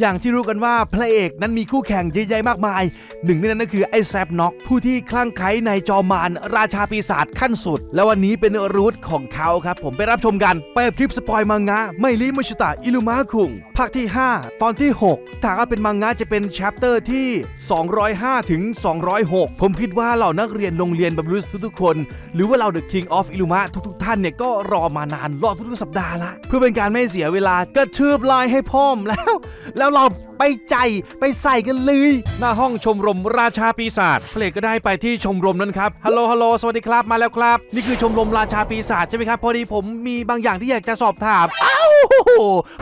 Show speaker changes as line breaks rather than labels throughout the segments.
อย่างที่รู้กันว่าพระเอกนั้นมีคู่แข่งเยอะแยะมากมาย หนึ่งในนั้นก็คือไอ้แซบน็อกผู้ที่คลั่งไคล้ในจอมานราชาปีศาจขั้นสุด และวันนี้เป็นรูทของเขาครับ ผมไปรับชมกัน ไปกับคลิปสปอยมังงะ ไม่ลิมุชิตะอิลุมะคุงภาคที่ 5 ตอนที่ 6 ถ้าว่าเป็นมังงะจะเป็นแชปเตอร์ที่ 205 ถึง 206 ผมคิดว่าเหล่านักเรียนโรงเรียนบับลูสทุกๆคน หรือว่าเรา The King of Illuma ทุกๆ ท่านเนี่ยก็รอมานานรอทุกๆสัปดาห์ละเพื่อเป็นการไม่เสียเวลากระชืบลายให้พร้อมแล้วแล้วเราไปใจไปใส่กันเลย หน้าห้องชมรมราชาปีศาจเพลงก็ได้ไปที่ชมรมนั้นครับฮัลโหลฮัลโหลสวัสดีครับมาแล้วครับ นี่คือชมรมราชาปีศาจใช่ไหมครับ พอดีผมมีบางอย่างที่อยากจะสอบถามอ้าว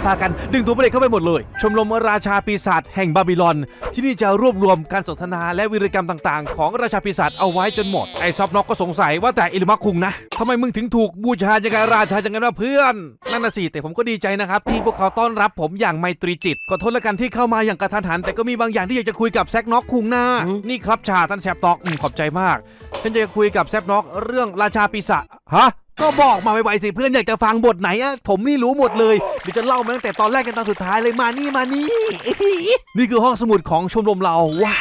พากันดึงตัวเพลงเข้าไปหมดเลย ชมรมราชาปีศาจแห่งบาบิลอน ที่นี่จะรวบรวมการสนทนาและวีรกรรมต่างๆ ของราชาปีศาจเอาไว้จนหมด ไอซอบน็อกก็สงสัยว่าแต่อิลมักคุงนะทำไมมึงถึงถูกบูชาอย่างกับราชาอย่างนั้นวะเพื่อน นั่นน่ะสิแต่ผมก็ดีใจนะครับ ที่พวกเขาต้อนรับผมอย่างไมตรีจิตขอโทษล้วกันที่เข้ามาอย่างกระทันหัน แต่ก็มีบางอย่างที่อยากจะคุยกับแซกน็อกคุงหนะนี่ครับชาท่านแซบน็อกขอบใจมากฉันจะคุยกับแซบน็อกเรื่องราชาปีศาจฮะ ก็บอกมาไวๆสิเพื่อนอยากจะฟังบทไหนอะผมนี่รู้หมดเลยเดี๋ยวจะเล่ามาตั้งแต่ตอนแรกกันตอนสุดท้ายเลยมานี่มานี่ นี่คือห้องสมุดของชมรมเราว้า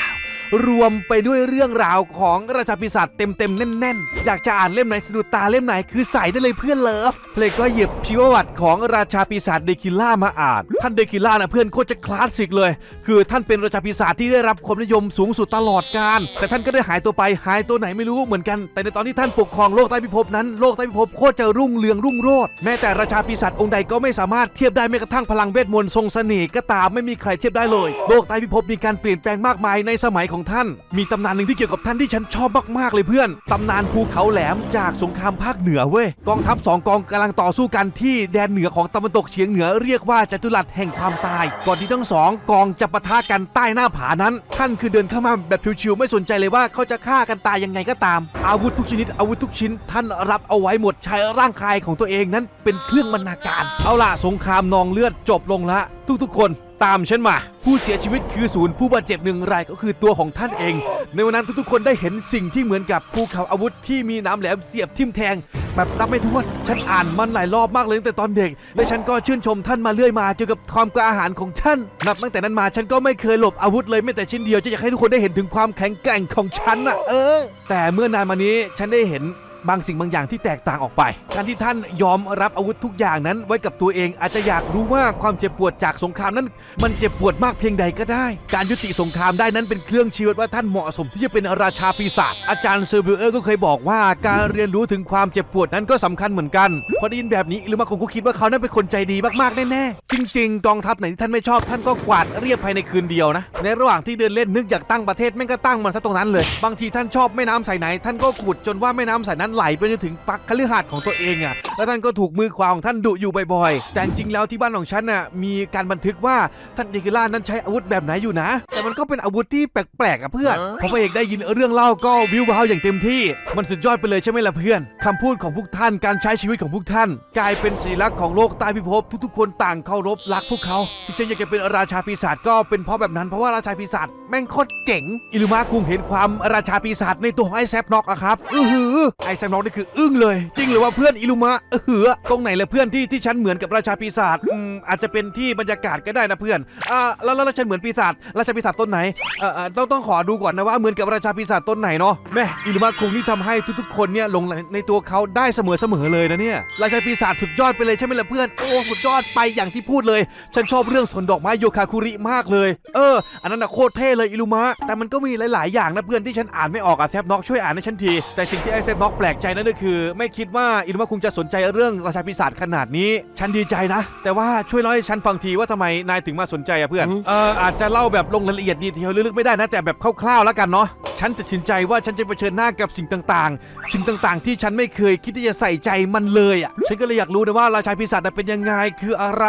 รวมไปด้วยเรื่องราวของราชาปีศาจเต็มๆ แน่นๆ อยากจะอ่านเล่มไหนสะดุดตาเล่มไหนคือใส่ได้เลยเพื่อนเลิฟเพลงก็หยิบชีวประวัติของราชาปีศาจเดคิล่ามาอ่าน ท่านเดคิล่านะเพื่อนโคตรจะคลาสสิกเลย คือท่านเป็นราชาปีศาจที่ได้รับความนิยมสูงสุดตลอดกาลแต่ท่านก็ได้หายตัวไปหายตัวไหนไม่รู้เหมือนกัน แต่ในตอนที่ท่านปกครองโลกใต้พิภพนั้นโลกใต้พิภพโคตรจะรุ่งเรืองรุ่งโรจน์แม้แต่ราชาปีศาจองค์ใดก็ไม่สามารถเทียบได้แม้กระทั่งพลังเวทมนต์ทรงเสน่ห์ก็ตามไม่มีใครเทียบได้เลย โลกใต้พิภพมีการเปลี่ยนแปลงมากมายในสมัยของท่าน มีตำนานหนึ่งที่เกี่ยวกับท่านที่ฉันชอบมากๆเลยเพื่อนตำนานภูเขาแหลมจากสงครามภาคเหนือเว้ยกองทัพสองกองกำลังต่อสู้กันที่แดนเหนือของตะวันตกเฉียงเหนือเรียกว่าจัตุรัสแห่งความตาย ก่อนที่ทั้งสองกองจะปะทะกันใต้หน้าผานั้น ท่านคือเดินเข้ามาแบบชิวๆไม่สนใจเลยว่าเขาจะฆ่ากันตายยังไงก็ตาม อาวุธทุกชนิดอาวุธทุกชิ้น ท่านรับเอาไว้หมดใช้ร่างกายของตัวเองนั้น เป็นเครื่องบรรณาการ เอาล่ะสงครามนองเลือดจบลงละ ทุกๆ คนตามฉันมา ผู้เสียชีวิตคือศูนย์ผู้บาดเจ็บหนึ่งรายก็คือตัวของท่านเอง ในวันนั้นทุกๆ คนได้เห็นสิ่งที่เหมือนกับภูเขาอาวุธที่มีน้ำแหลมเสียบทิ่มแทง แบบนับไม่ถ้วนฉันอ่านมันหลายรอบมากเลยตั้งแต่ตอนเด็ก และฉันก็ชื่นชมท่านมาเรื่อยมาเกี่ยวกับความกล้าหาญของท่าน นับตั้งแต่นั้นมาฉันก็ไม่เคยหลบอาวุธเลยแม้แต่ชิ้นเดียวจะอยากให้ทุกคนได้เห็นถึงความแข็งแกร่งของฉันน่ะเออ แต่เมื่อนานมานี้ฉันได้เห็น บางสิ่งบางอย่างที่แตกต่างออกไป การที่ท่านยอมรับอาวุธทุกอย่างนั้นไว้กับตัวเองอาจจะอยากรู้ว่าความเจ็บปวดจากสงครามนั้น มันเจ็บปวดมากเพียงใดก็ได้ การยุติสงครามได้นั้นเป็นเครื่องชี้วัดว่าท่านเหมาะสมที่จะเป็นราชาปีศาจอาจารย์เซอร์บิเออร์ก็เคยบอกว่าการเรียนรู้ถึงความเจ็บปวดนั้นก็สำคัญเหมือนกันพอได้ยินแบบนี้หรือมาคงก็คิดว่าเขานั้นเป็นคนใจดีมากๆแน่ๆจริง ๆ กองทัพไหนที่ท่านไม่ชอบท่านก็กวาดเรียบภายในคืนเดียวนะในระหว่างที่เดินเล่นนึกอยากตั้งประเทศแม่งก็ตั้งมันซะตรงนั้นเลย บางทีท่านชอบแม่น้ำสายไหน ท่านก็ขุดจนว่าแม่น้ำสายนั้นไหลไปจนถึงปักคฤหาสน์ของตัวเองอะแล้วท่านก็ถูกมือขวาของท่านดุอยู่บ่อยๆแต่จริงๆแล้วที่บ้านของฉันน่ะมีการบันทึกว่าท่านเดกิล่านั้นใช้อาวุธแบบไหนอยู่นะ แต่มันก็เป็นอาวุธที่แปลกๆอะเพื่อนพอพระเอกได้ยินเรื่องเล่าก็วิวว้าวอย่างเต็มที่ มันสุดยอดไปเลยใช่ไหมล่ะเพื่อนคำพูดของพวกท่านการใช้ชีวิตของพวกท่าน กลายเป็นสัญลักษณ์ของโลกใต้พิภพทุกๆ คนต่างเคารพรักพวกเขาที่ฉันอยากจะเป็นราชาปีศาจก็เป็นเพราะแบบนั้นเพราะว่าราชาปีศาจแม่งโคตรเจ๋งอิลุมาคุงเห็นความราชาปีศาจในตัวของไอ้แซบน็อกอะครับอือหือไอ้แซบน็อกนี่คืออึ้งเลย จริงหรือว่าเพื่อนอิลุมาเออหือตรงไหนเลยเพื่อนที่ที่ฉันเหมือนกับราชาปีศาจอืมอาจจะเป็นที่บรรยากาศก็ได้นะเพื่อนอ่าแล้วแล้วแล้วฉันเหมือนปีศาจราชาปีศาจต้นไหนเอ่อเอ่อต้องต้องขอดูก่อนนะว่าเหมือนกับราชาปีศาจต้นไหนเนาะแม่อิลุมาคุงนี่ทำให้ทุกๆคนเนี่ยหลงไหลในตัวเขาได้เสมอเสมอเลยนะเนี่ยราชาปีศาจสุดยอดไปเลยใช่ไหมล่ะเพื่อนโอ้สุดยอดไปอย่างที่พูดเลย ฉันชอบเรื่องสวนดอกไม้โยคาคุริมากเลย เออ อันนั้นนะโคตรเท่เลยอิลุมะแต่มันก็มีหลาย ๆ อย่างนะเพื่อนที่ฉันอ่านไม่ออกอะแซฟน็อกช่วยอ่านให้ฉันที แต่สิ่งที่ไอแซฟน็อกแปลกใจนั่นก็คือ ไม่คิดว่าอิลุมะคงจะสนใจเรื่องราชาปีศาจขนาดนี้ ฉันดีใจนะ แต่ว่าช่วยเล่าให้ฉันฟังทีว่าทำไมนายถึงมาสนใจอะเพื่อน เอออาจจะเล่าแบบลงรายละเอียดดีเทลลึกๆไม่ได้นะแต่แบบคร่าวๆแล้วกันเนาะ ฉันตัดสินใจว่าฉันจะเผชิญหน้ากับสิ่งต่างๆ สิ่งต่างๆ ที่ฉันไม่เคยคิดที่จะใส่ใจมันเลยอะฉันก็เลยอยากรู้นะว่าราชาปีศาจน่ะเป็นยังไงคืออะไร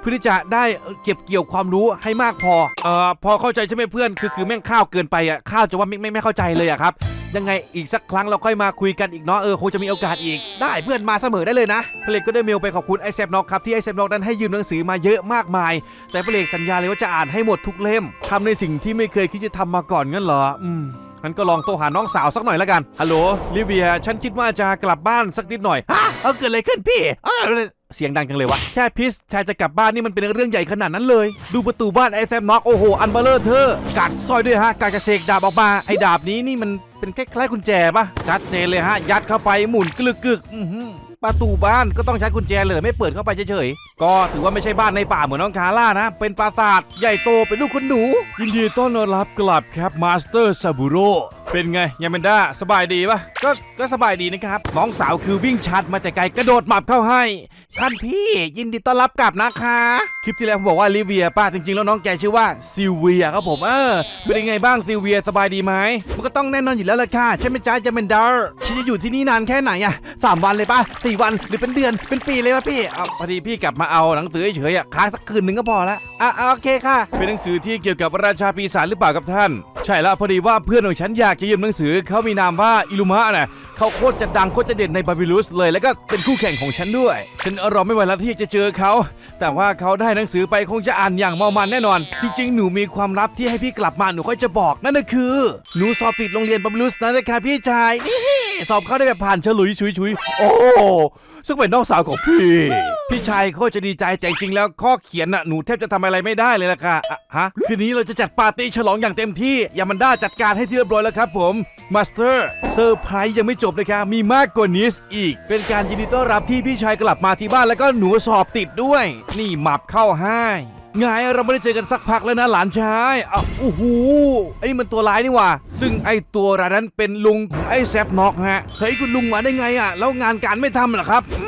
เพื่อที่จะได้เอ่อเก็บเกี่ยวความรู้ให้มากพอ เอ่อพอเข้าใจใช่ไหมเพื่อน คือคือแม่งข้าวเกินไปอะข้าวจะว่าไม่ไม่ไม่เข้าใจเลยอะครับ ยังไงอีกสักครั้งเราค่อยมาคุยกันอีกเนาะเออคงจะมีโอกาสอีก ได้เพื่อนมาเสมอได้เลยนะเพลกก็ได้เมลไปขอบคุณไอแซบน็อกครับที่ไอแซบน็อกนั้นให้ยืมหนังสือมาเยอะมากมาย แต่เพลกสัญญาเลยว่าจะอ่านให้หมดทุกเล่มทำในสิ่งที่ไม่เคยคิดจะทำมาก่อนงั้นเหรออืมงั้นก็ลองโทรหาน้องสาวสักหน่อยแล้วกันฮัลโหลลิเวียฉันคิดว่าจะกลับบ้านสักนิดหน่อยฮะเอาเกิดอะไรขึ้นพี่เออเสียงดังจังเลยวะแค่พิสชายจะกลับบ้านนี่มันเป็นเรื่องใหญ่ขนาดนั้นเลย ดูประตูบ้านไอแซมน็อกโอ้โหอันเบลเลอร์เธอกัดสร้อยด้วยฮะการกระเสกดาบออกมาไอดาบนี้นี่มัน เป็นคล้ายๆกุญแจปะชัดเจนเลยฮะ ยัดเข้าไปหมุนกลึกกึกอือ ประตูบ้านก็ต้องใช้กุญแจเลยไม่เปิดเข้าไปเฉยๆ ก็ถือว่าไม่ใช่บ้านในป่าเหมือนน้องคาร่านะ เป็นปราสาทใหญ่โตเป็นลูกคนหนู ยินดีต้อนรับกลับครับมาสเตอร์ซาบูโรเป็นไงยาเมนด้าสบายดีปะก็ก็สบายดีนะครับ น้องสาวคือวิ่งชัดมาแต่ไกลกระโดดหมับเข้าให้ ท่านพี่ยินดีต้อนรับกลับนะคะ คลิปที่แล้วผมบอกว่าลิเวียป้าจริงๆ แล้วน้องแกชื่อว่าซิลเวียครับผมเออเป็นยังไงบ้างซิลเวียสบายดีไหมมันก็ต้องแน่นอนอยู่แล้วล่ะค่ะใช่ไหมจ๊ะยาเมนดาฉันจะอยู่ที่นี่นานแค่ไหนอะสามวันเลยป่ะสี่วันหรือเป็นเดือนเป็นปีเลยป่ะพี่เอาพอดีพี่กลับมาเอาหนังสือเฉยๆอะค้างสักคืนหนึ่งก็พอละอะอะโอเคค่ะ เป็นหนังสือที่เกี่ยวกับราชาปีศาจหรือเปล่าครับท่าน ใช่แล้วพอดีว่าเพื่อนของฉันอยากจะยืมหนังสือเขามีนามว่าอิลุมะนะเขาโคตรจะดังโคตรจะเด่นในบาบิลุสเลย แล้วก็เป็นคู่แข่งของฉันด้วย ฉันรอไม่ไหวแล้วที่จะเจอเขา แต่ว่าเขาได้หนังสือไปคงจะอ่านอย่างเมามันแน่นอน จริงๆ หนูมีความลับที่ให้พี่กลับมาหนูค่อยจะบอกนั่นก็คือ หนูสอบติดโรงเรียนบาบิลุสนั่นเลยค่ะพี่ชายนี่ สอบเข้าได้แบบผ่านเฉลุยชุยชุยโอ้ซึ่งเป็นน้องสาวของพี่ พี่ชายเขาจะดีใจแต่จริงแล้วข้อเขียนน่ะหนูแทบจะทำอะไรไม่ได้เลยล่ะค่ะอะฮะคืนนี้เราจะจัดปาร์ตี้ฉลองอย่างเต็มที่ยามันด้าจัดการให้ที่เรียบร้อยแล้วครับผมมาสเตอร์เซอร์ไพรส์ยังไม่จบนะครับมีมากกว่านี้อีก เป็นการยินดีต้อนรับที่พี่ชายกลับมาที่บ้านแล้วก็หนูสอบติดด้วย นี่หมับเข้าให้ ไงเราไม่ได้เจอกันสักพักแล้วนะหลานชายอ้าวโอ้โหไอ้นี่มันตัวร้ายนี่หว่า ซึ่งไอ้ตัวร้ายนั้นเป็นลุงของไอ้แซฟน็อกฮะเฮ้ยคุณลุงมาได้ไงอะแล้วงานการไม่ทำเหรอครับอ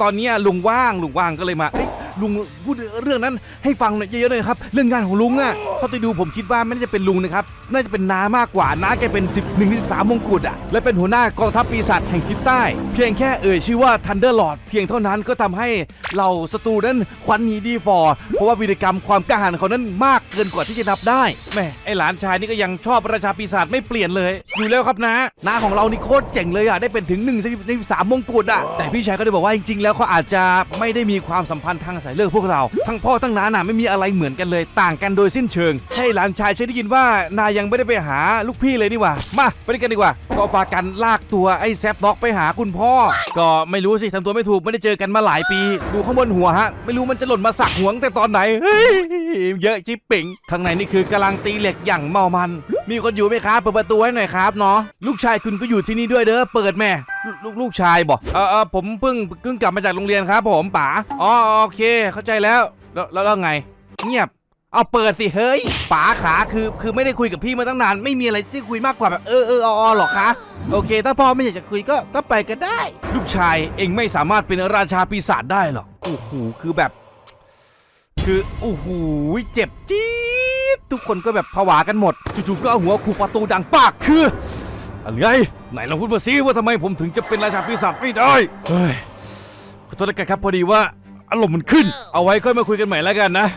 ตอนนี้ลุงว่างลุงว่างก็เลยมาเอ้ย ลุงพูดเรื่องนั้นให้ฟังหน่อยเยอะๆเลยครับ เรื่องงานของลุงอะเท่าที่ดูผมคิดว่าไม่น่าจะเป็นลุงนะครับ น่าจะเป็นน้ามากกว่าน้าแกเป็น 10 1 13มงกุฎอะและเป็นหัวหน้ากองทัพปีศาจแห่งทิศใต้ เพียงแค่เอ่ยชื่อว่าทันเดอร์ลอดเพียงเท่านั้นก็ทำให้เราศัตรูนั้นควันหนีดีฟอร์เพราะว่าวีรกรรมความกล้าหาญเขานั้นมากเกินกว่าที่จะนับได้แม่ไอหลานชายนี่ก็ยังชอบราชาปีศาจไม่เปลี่ยนเลยอยู่แล้วครับนะน้าของเรานี่โคตรเจ๋งเลยอะได้เป็นถึง1ใน13มงกุฎอะแต่พี่ชายก็ได้บอกว่าจริงๆ แล้วเขาอาจจะไม่ได้มีความสัมพันธ์ทางสายเลือดพวกเรา ทั้งพ่อทั้งน้าน่ะไม่มีอะไรเหมือนกันเลย ต่างกันโดยสิ้นเชิง ให้หลานชายใช้ได้ยินว่านายยังไม่ได้ไปหาลูกพี่เลยนี่หว่ามาไปด้วยกันดีกว่า ก็พากันลากตัวไอ้แซฟน็อกไปหาคุณพ่อ ก็ไม่รู้สิทำตัวไม่ถูกไม่ได้เจอกันมาหลายปี ดูข้างบนหัวฮะ ไม่รู้มันจะหล่นมาสักหัวงแต่ตอนไหนเฮ้ยเยอะชิปปิงข้างในนี่คือกำลังตีเหล็กอย่างเมามัน มีคนอยู่ไหมครับ เปิดประตูให้หน่อยครับเนาะลูกชายคุณก็อยู่ที่นี่ด้วยเด้อเปิดแม่ลูกลูกชายบอกเออเออผมเพิ่งเพิ่งกลับมาจากโรงเรียนครับ ผมป๋าอ๋อโอเค เข้าใจแล้วแล้วแล้วไง เงียบเอาเปิดสิเฮ้ยป๋าขาคือคือไม่ได้คุยกับพี่มาตั้งนาน ไม่มีอะไรที่คุยมากกว่าแบบเออเออออหรอกคะโอเค ถ้าพ่อไม่อยากจะคุยก็ก็ไปก็ได้ ลูกชายเองไม่สามารถเป็นราชาปีศาจได้หรอกโอ้โหคือแบบ คือโอ้โหเจ็บจี๊ ทุกคนก็แบบผวากันหมดจู่ๆก็เอาหัวขู่ประตูดังปากคืออะไรไหนลองพูดมาซิว่าทำไมผมถึงจะเป็นราชาปีศาจไม่ได้เฮ้ยขอโทษแล้วกันครับ พอดีว่าอารมณ์มันขึ้น เอาไว้ค่อยมาคุยกันใหม่แล้วกันนะ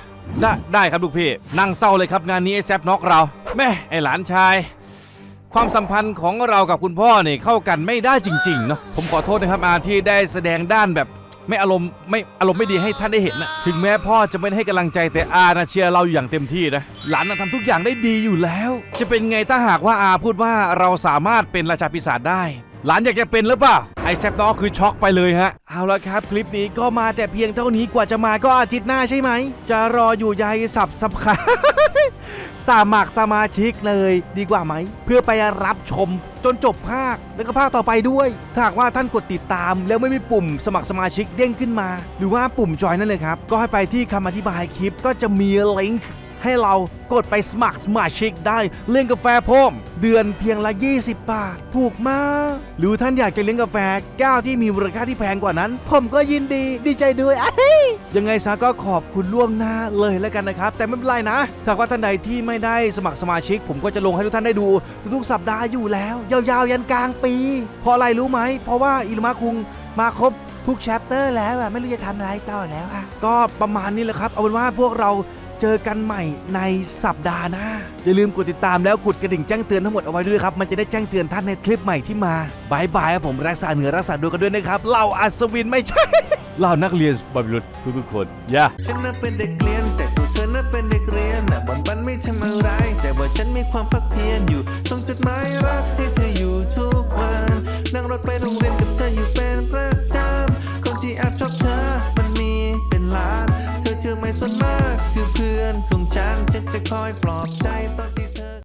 ได้ได้ครับลูกพี่นั่งเศร้าเลยครับงานนี้ไอ้แซฟน็อกเราแม่ไอ้หลานชาย ความสัมพันธ์ของเรากับคุณพ่อเนี่ยเข้ากันไม่ได้จริงๆเนาะผมขอโทษนะครับอาที่ได้แสดงด้านแบบ ไม่อารมณ์ไม่อารมณ์ไม่ดีให้ท่านได้เห็นนะถึงแม้พ่อจะไม่ได้ให้กำลังใจแต่อานะเชียร์เราอยู่อย่างเต็มที่นะหลานนะทำทุกอย่างได้ดีอยู่แล้ว จะเป็นไงถ้าหากว่าอาพูดว่าเราสามารถเป็นราชาปีศาจได้ หลานอยากจะเป็นหรือเปล่าไอแซปนอคือช็อกไปเลยฮะเอาละครับ คลิปนี้ก็มาแต่เพียงเท่านี้กว่าจะมาก็อาทิตย์หน้าใช่ไหม จะรออยู่ใยสับสับขา สมัครสมาชิกเลยดีกว่าไหม เพื่อไปรับชม จนจบภาค และก็ภาคต่อไปด้วย ถ้าหากว่าท่านกดติดตาม แล้วไม่มีปุ่มสมัครสมาชิกเด้งขึ้นมา หรือว่าปุ่มจอยนั่นเลยครับ ก็ให้ไปที่คำอธิบายคลิปก็จะมีลิงก์ ให้เรากดไปสมัครสมาชิกได้เลี้ยงกาแฟพร้อมเดือนเพียงละ 20 บาท ถูกมาก หรือท่านอยากจะเลี้ยงกาแฟแก้วที่มีมูลค่าที่แพงกว่านั้น ผมก็ยินดีดีใจด้วยอ้ยยังไงซะก็ขอบคุณล่วงหน้าเลยแล้วกันนะครับ แต่ไม่เป็นไรนะ ถ้าว่าท่านใดที่ไม่ได้สมัครสมาชิก ผมก็จะลงให้ทุกท่านได้ดู ทุกๆสัปดาห์อยู่แล้ว ยาวๆยันกลางปี เพราะอะไรรู้ไหม เพราะว่าอิลุมาคุงมาครบทุกแชปเตอร์แล้วอะไม่รู้จะทำอะไรต่อแล้วอะก็ประมาณนี้แหละครับ เอาเป็นว่าพวกเรา เจอกันใหม่ในสัปดาห์หน้า อย่าลืมกดติดตามแล้วกดกระดิ่งแจ้งเตือนทั้งหมดเอาไว้ด้วยครับ มันจะได้แจ้งเตือนท่านในคลิปใหม่ที่มาบายบายครับผมรักษาเหนือรักษาดวงกันด้วยนะครับเราอัศวินไม่ใช่เรานักเรียนบาบิลุตทุกคนย่า
ฉันน่ะเป็นเด็กเรียนแต่ตัวเธอน่ะเป็นเด็กเรียนน่ะบนบันไม่ทำอะไร แต่ว่าฉันมีความพักเพียรอยู่ส่งจดหมายรักให้เธออยู่ทุกวัน นั่งรถไปโรงเรียนกับเธออยู่เป็นประ เพื่อนดวงจันจะจะคอยปลอบใจตอนที่